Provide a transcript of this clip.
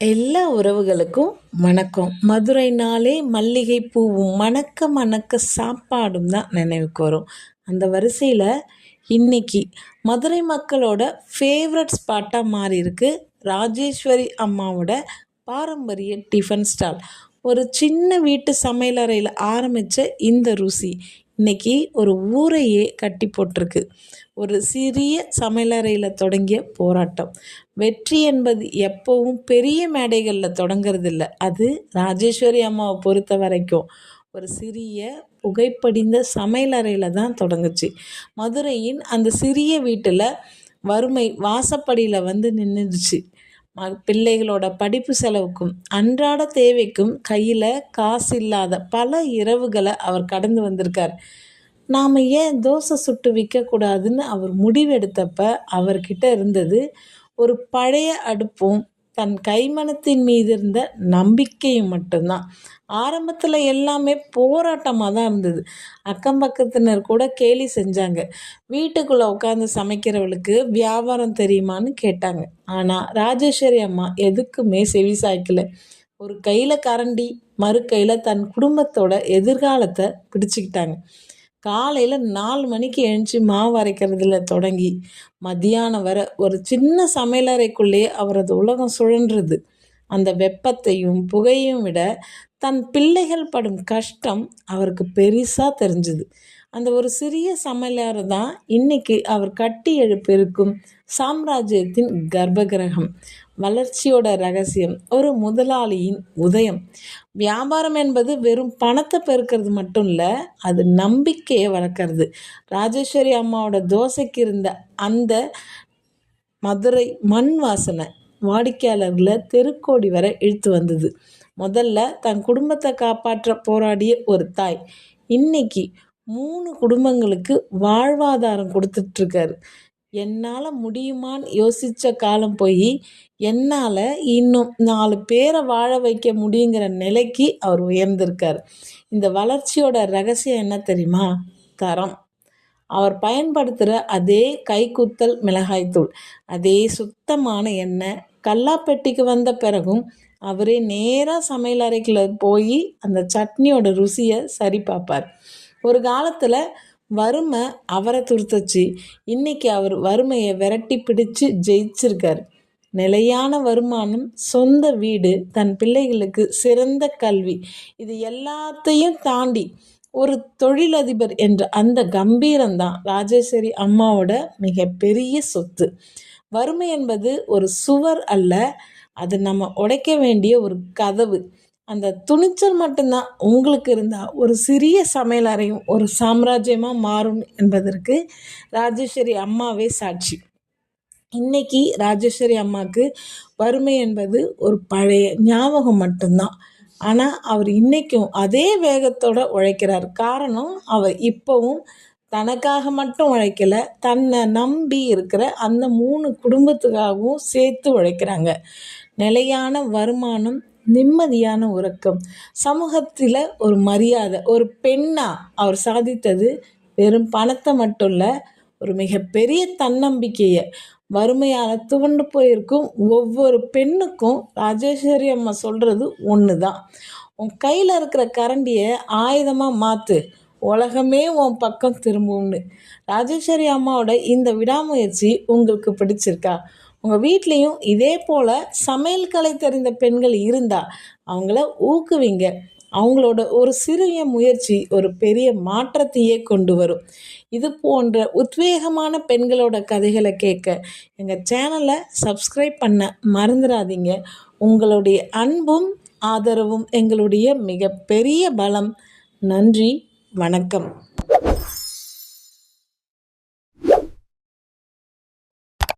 எல்லா உறவுகளுக்கும் வணக்கம். மதுரைனாலே மல்லிகை பூவும் மணக்க மணக்க சாப்பாடும் தான் நினைவுக்கு வரும் அந்த வரிசையில் இன்னைக்கு மதுரை மக்களோட ஃபேவரட் ஸ்பாட்டாக மாறி இருக்கு. ராஜேஸ்வரி அம்மாவோட பாரம்பரிய டிஃபன் ஸ்டால் ஒரு சின்ன வீட்டு சமையலறையில் ஆரம்பித்த இந்த ருசி. இன்னைக்கு ஒரு ஊரையே கட்டி போட்டிருக்கு. ஒரு சிறிய சமையலறையில் தொடங்கிய போராட்டம். வெற்றி என்பது எப்போவும் பெரிய மேடைகளில் தொடங்கிறதில்ல. அது ராஜேஸ்வரி அம்மாவை பொறுத்த வரைக்கும் ஒரு சிறிய புகைப்படிந்த சமையலறையில் தான் தொடங்குச்சு. மதுரையின் அந்த சிறிய வீட்டில் வறுமை வாசப்படியில் வந்து நின்றுடுச்சு பிள்ளைகளோட படிப்பு செலவுக்கும் அன்றாட தேவைக்கும் கையில் காசு இல்லாத பல இரவுகளை அவர் கடந்து வந்திருக்கார். நாம் ஏன் தோசை சுட்டு விற்கக்கூடாதுன்னு அவர் முடிவெடுத்தப்ப அவர்கிட்ட இருந்தது ஒரு பழைய அடுப்பும் தன் கைமணத்தின் மீது இருந்த நம்பிக்கையும் மட்டும்தான். ஆரம்பத்தில் எல்லாமே போராட்டமாக தான் இருந்தது. அக்கம் பக்கத்தினர் கூட கேலி செஞ்சாங்க. வீட்டுக்குள்ளே உட்காந்து சமைக்கிறவளுக்கு வியாபாரம் தெரியுமான்னு கேட்டாங்க. ஆனால் ராஜேஸ்வரி அம்மா எதுக்குமே செவி சாய்க்கல. ஒரு கையில் கரண்டி மறு கையில் தன் குடும்பத்தோட எதிர்காலத்தை பிடிச்சிக்கிட்டாங்க. காலையில் நாலு மணிக்கு எழுந்துச்சி மாவு அரைக்கிறதுல தொடங்கி மதியானம் வர ஒரு சின்ன சமையலறைக்குள்ளேயே அவரது உலகம் சுழன்றது. அந்த வெப்பத்தையும் புகையும் விட தன் பிள்ளைகள் படும் கஷ்டம் அவருக்கு பெருசாக தெரிஞ்சுது. அந்த ஒரு சிறிய சமையலறை தான் இன்னைக்கு அவர் கட்டி எழுப்பியிருக்கும் சாம்ராஜ்யத்தின் கர்ப்பகிரகம். வளர்ச்சியோட ரகசியம் ஒரு முதலாளியின் உதயம். வியாபாரம் என்பது வெறும் பணத்தை பெருக்கிறது மட்டும் இல்லை அது நம்பிக்கையை வளர்க்குறது. ராஜேஸ்வரி அம்மாவோட தோசைக்கு இருந்த அந்த மதுரை மண் வாசனை வாடிக்கையாளர்களை தெருக்கோடி வரை இழுத்து வந்தது. முதல்ல தன் குடும்பத்தை காப்பாற்ற போராடிய ஒரு தாய். இன்னைக்கு மூணு குடும்பங்களுக்கு வாழ்வாதாரம் கொடுத்துட்ருக்காரு. என்னால் முடியுமான்னு யோசித்த காலம் போய் என்னால் இன்னும் நாலு பேரை வாழ வைக்க முடியுங்கிற நிலைக்கு அவர் உயர்ந்திருக்கார். இந்த வளர்ச்சியோட ரகசியம் என்ன தெரியுமா? தரம். அவர் பயன்படுத்துகிற அதே கைக்குத்தல் மிளகாய்த்தூள் அதே சுத்தமான எண்ணெய் கல்லாப்பெட்டிக்கு வந்த பிறகும் அவரே நேராக சமையல் அறைக்குள்ள போய் அந்த சட்னியோட ருசியை சரி பார்ப்பார். ஒரு காலத்தில் வறுமை அவரை துருத்துச்சு. இன்றைக்கி அவர் வறுமையை விரட்டி பிடிச்சு ஜெயிச்சிருக்கார். நிலையான வருமானம் சொந்த வீடு தன் பிள்ளைகளுக்கு சிறந்த கல்வி இது எல்லாத்தையும் தாண்டி ஒரு தொழிலதிபர் என்ற அந்த கம்பீரம்தான் ராஜேஸ்வரி அம்மாவோட மிகப்பெரிய சொத்து. வறுமை என்பது ஒரு சுவர் அல்ல அது நம்ம உடைக்க வேண்டிய ஒரு கதவு. அந்த துணிச்சல் மட்டும்தான் உங்களுக்கு இருந்தால் ஒரு சிறிய சமையல் அறையும் ஒரு சாம்ராஜ்யமாக மாறும் என்பதற்கு ராஜேஸ்வரி அம்மாவே சாட்சி. இன்னைக்கு ராஜேஸ்வரி அம்மாவுக்கு வறுமை என்பது ஒரு பழைய ஞாபகம் மட்டும்தான். ஆனால் அவர் இன்றைக்கும் அதே வேகத்தோடு உழைக்கிறார். காரணம் அவர் இப்போவும் தனக்காக மட்டும் உழைக்கலை தன்னை நம்பி இருக்கிற அந்த மூணு குடும்பத்துக்காகவும் சேர்த்து உழைக்கிறாங்க. நிலையான வருமானம் நிம்மதியான உறக்கம். சமூகத்தில் ஒரு மரியாதை ஒரு பெண்ணாக அவர் சாதித்தது வெறும் பணத்தை மட்டும் இல்லை ஒரு மிகப்பெரிய தன்னம்பிக்கையை வறுமையால் துவண்டு போயிருக்கும் ஒவ்வொரு பெண்ணுக்கும் ராஜேஸ்வரி அம்மா சொல்கிறது ஒன்று தான் உன் கையில் இருக்கிற கரண்டியை ஆயுதமாக மாற்று உலகமே உன் பக்கம் திரும்பும்னு. ராஜேஸ்வரி அம்மாவோட இந்த விடாமுயற்சி உங்களுக்கு பிடிச்சிருக்கா? உங்கள் வீட்லேயும் இதே போல் சமையல் கலை தெரிந்த பெண்கள் இருந்தால் அவங்கள ஊக்குவிங்க. அவங்களோட ஒரு சிறிய முயற்சி ஒரு பெரிய மாற்றத்தையே கொண்டு வரும். இது போன்ற உத்வேகமான பெண்களோட கதைகளை கேட்க எங்கள் சேனலை சப்ஸ்கிரைப் பண்ண மறந்துடாதீங்க உங்களுடைய அன்பும் ஆதரவும் எங்களுடைய மிகப்பெரிய பலம். நன்றி வணக்கம்.